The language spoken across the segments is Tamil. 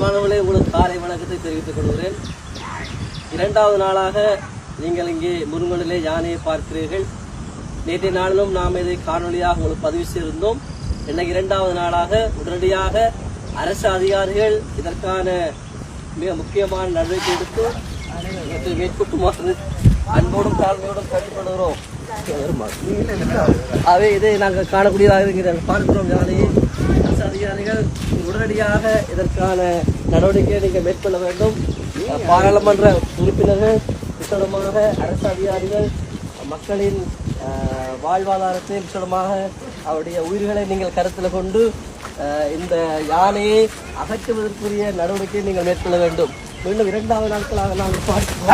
அன்பானவர்களே உங்களுக்கு காலை வணக்கத்தை தெரிவித்துக் கொள்கிறேன். இரண்டாவது நாளாக நீங்கள் இங்கே முருங்கனிலே யானையை பார்க்கிறீர்கள். நேற்றைய நாளிலும் நாம் இதை காணொலியாக உங்களுக்கு பதிவு செய்திருந்தோம். இன்னைக்கு இரண்டாவது நாளாக உடனடியாக அரசு அதிகாரிகள் இதற்கான மிக முக்கியமான நடவடிக்கை எடுத்து இவற்றை மேற்கொண்டுமாறு அன்போடும் தாழ்மையோடும் கட்டுப்படுகிறோம் அவை இதை நாங்கள் காணக்கூடியதாக இருக்கிறார்கள். பார்க்கிறோம் யானையை அரசு அதிகாரிகள் உடனடியாக இதற்கான நடவடிக்கையை நீங்கள் மேற்கொள்ள வேண்டும். பாராளுமன்ற உறுப்பினர்கள் விசலமாக அரசு அதிகாரிகள் மக்களின் வாழ்வாதாரத்தை விசலமாக அவருடைய உயிர்களை நீங்கள் கருத்தில் கொண்டு இந்த யானையை அகற்றுவதற்குரிய நடவடிக்கையை நீங்கள் மேற்கொள்ள வேண்டும். மீண்டும் இரண்டாவது நாட்களாக நாங்கள் பார்க்கிறோம்.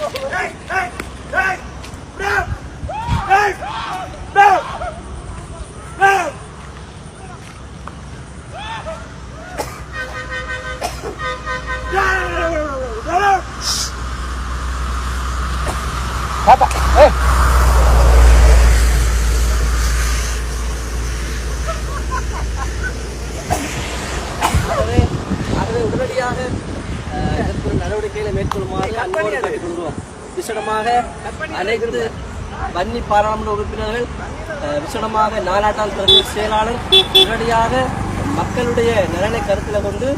Hey! நடவடிக்கைகளை மேற்கொள்ளுமாறு அன்போடு கேட்டுக்கொள்கிறோம். விசேடமாக அனைத்து வன்னி பாராளுமன்ற உறுப்பினர்கள் விசேடமாக நாலாட்டாள் பிரதேச செயலாளர் உடனடியாக மக்களுடைய நலனை கருத்தில் கொண்டு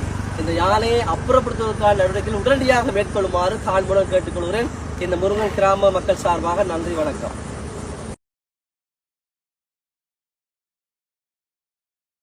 இந்த யானையை அப்புறப்படுத்துவதற்கான நடவடிக்கைகள் உடனடியாக மேற்கொள்ளுமாறு தாழ்வுடன் கேட்டுக்கொள்கிறேன். இந்த முருகன் கிராம மக்கள் சார்பாக நன்றி வணக்கம்.